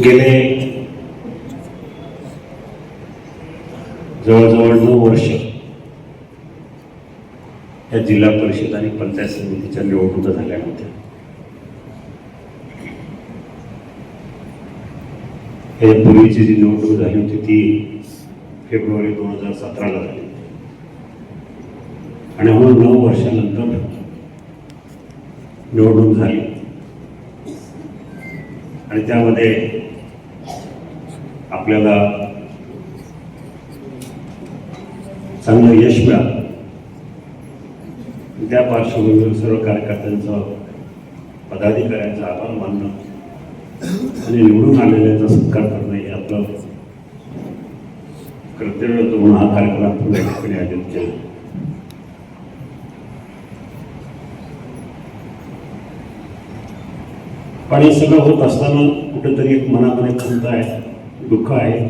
गेले. जवळजवळ नऊ वर्ष या जिल्हा परिषद आणि पंचायत समितीच्या निवडणुका झाल्या होत्या हे पूर्वीची जी निवडणूक झाली होती ती फेब्रुवारी दोन हजार सतराला झाली आणि म्हणून नऊ वर्षानंतर निवडणूक झाली. आणि त्यामध्ये आपल्याला चांगलं यश मिळालं. त्या पार्श्वभूमीवर सर्व कार्यकर्त्यांचं पदाधिकाऱ्यांचा आभार मानणं आणि निवडून आलेल्यांचा सत्कार करणं हे आपलं कर्तव्य होतं म्हणून हा कार्यक्रम आपण या ठिकाणी आयोजित केला. पण हे सगळं होत असताना कुठेतरी एक मनामध्ये खंत आहे. दुःख आहे.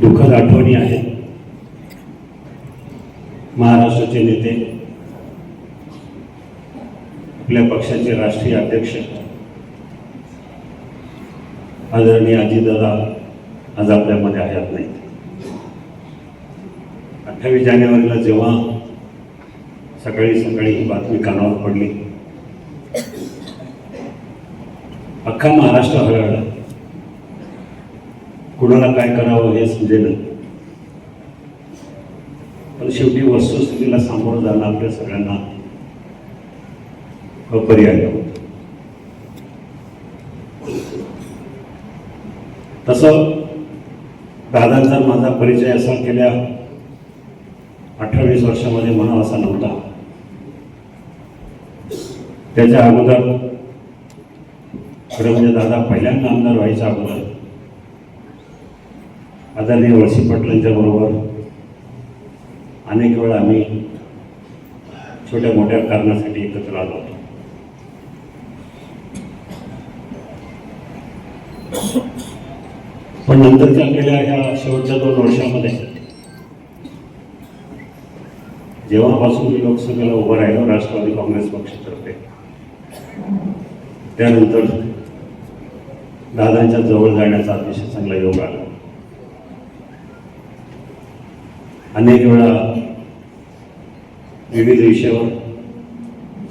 दुःखद आठवणी आहेत. महाराष्ट्राचे नेते आपल्या पक्षाचे राष्ट्रीय अध्यक्ष आदरणीय अजितदादा आज आपल्यामध्ये हयात नाहीत. अठ्ठावीस जानेवारीला जेव्हा सकाळी सकाळी ही बातमी कानावर पडली अख्खा महाराष्ट्र हळहळला कुणाला काय करावं हे समजेल पण शेवटी वस्तुस्थितीला सामोरं जाणं आपल्या सगळ्यांना अपरिहार्य होत. तसं दादांचा माझा परिचय असा गेल्या अठ्ठावीस वर्षामध्ये म्हणावा असा नव्हता. त्याच्या अगोदर खरं म्हणजे दादा पहिल्यांदा आमदार व्हायच्या अगोदर आदरणीय वळसी पाटलांच्या बरोबर अनेक वेळा आम्ही छोट्या मोठ्या कारणासाठी एकत्र आलो होतो. पण नंतरच्या गेल्या ह्या शेवटच्या दोन वर्षामध्ये जेव्हापासून मी लोकसभेला उभं राहिलो राष्ट्रवादी काँग्रेस पक्षातर्फे त्यानंतर दादांच्या जवळ जाण्याचा अतिशय चांगला योग आला. अनेक वेळा विविध विषयावर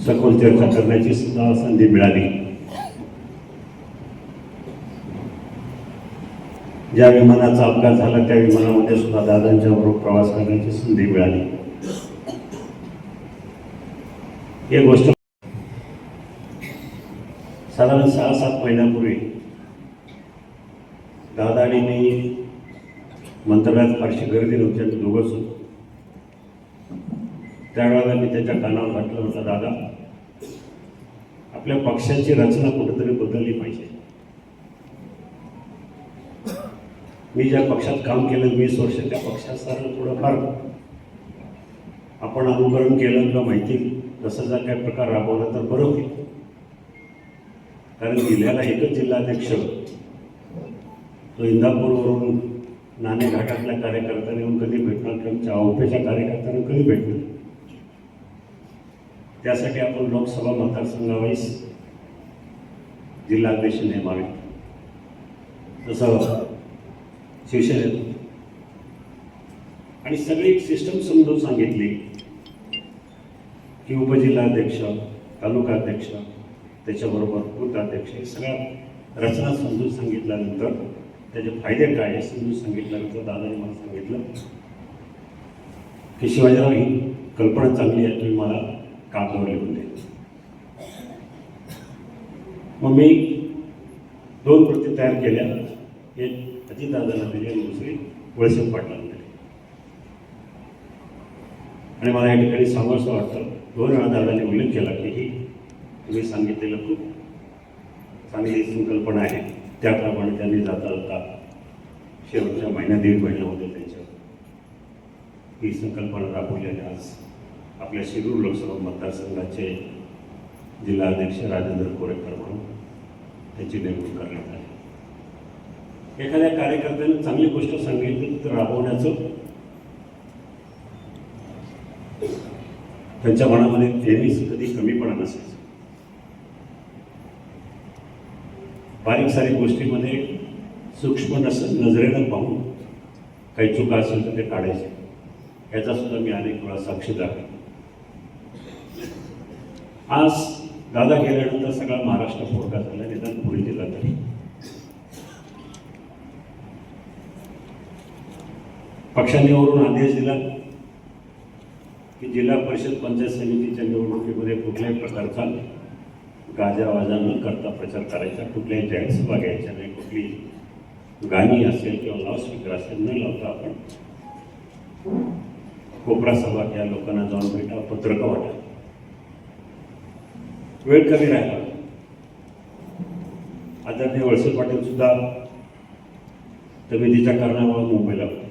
सखोल चर्चा करण्याची सुद्धा संधी मिळाली. ज्या विमानाचा अपघात झाला त्या विमानामध्ये सुद्धा दादांच्या बरोबर प्रवास करण्याची संधी मिळाली. ही गोष्ट साधारण सहा सात महिन्यापूर्वी दादा आणि मी मंत्रालयात फारशी गर्दी नव्हती आम्ही दोघंच होतो त्यावेळेला मी त्याच्या कानावर घातलं होता दादा. आपल्या पक्षाची रचना कुठेतरी बदलली पाहिजे. मी ज्या पक्षात काम केलं वीस वर्ष त्या पक्षात सारं थोडंफार आपण अनुकरण केलं किंवा माहिती तसं जर काही प्रकार राबवला तर बरं होईल. कारण जिल्ह्याला एकच जिल्हाध्यक्ष तो इंदापूरवरून नाणे घाटातल्या कार्यकर्त्यांनी येऊन कधी भेटणार किंवा चावपेच्या कार्यकर्त्यांना कधी भेटणार? त्यासाठी आपण लोकसभा मतदारसंघावाईस जिल्हाध्यक्ष नेमावे. तसं शिवसेनेत. आणि सगळी सिस्टम समजून सांगितली की उपजिल्हाध्यक्ष तालुकाध्यक्ष त्याच्याबरोबर बूथ अध्यक्ष हे सगळ्या रचना समजून सांगितल्यानंतर त्याचे फायदे काय असं मी सांगितल्यानंतर दादाने मला सांगितलं. की शिवाजीराव ही कल्पना चांगली आहे तुम्ही मला कामावर लिहून द्या मग मी दोन प्रती तयार केल्या. एक अजितदादांना दिली आणि दुसरी वळसे पाटलांना दिली. आणि मला या ठिकाणी सांगावंसं वाटतं. दोन वेळा दादाने उल्लेख केला की ही तुम्ही सांगितलेलं खूप चांगली संकल्पना आहे. त्याप्रमाणे त्यांनी जाता जाता शेवटच्या महिन्या दीड महिन्यामध्ये त्यांच्या ही संकल्पना राबवली आणि आज आपल्या शिरूर लोकसभा मतदारसंघाचे जिल्हाध्यक्ष राजेंद्र कोरेकर म्हणून त्यांची नेमणूक करण्यात आली. एखाद्या कार्यकर्त्याने चांगली गोष्ट सांगितली तर राबवण्याचं त्यांच्या मनामध्ये नेहमीच कधी कमीपणा नसायचं. बारीक सारीक गोष्टीमध्ये सूक्ष्म नस नजरेनं पाहून काही चुका असेल तर ते काढायचे याचा सुद्धा मी अनेक वेळा साक्षीदार आहे. आज दादा गेल्यानंतर सगळा महाराष्ट्र फोडका झाला निदान पुणे जिल्हा तरी पक्षाने वरून आदेश दिला की जिल्हा परिषद पंचायत समितीच्या निवडणुकीमध्ये कुठल्याही प्रकारचा गाजावाजा न करता प्रचार करायचा. कुठल्याही जाहीर घ्यायच्या नाही कुठली गाणी असेल किंवा लाऊडस्पीकर असेल न लावता आपण कोपरा सभा घ्या लोकांना जाऊन भेटा पत्रकं वाटा. वेळ कमी राहिला. आदरणीय वळसे पाटील सुद्धा तब्येतीच्या कारणामुळे मुंबईला होता.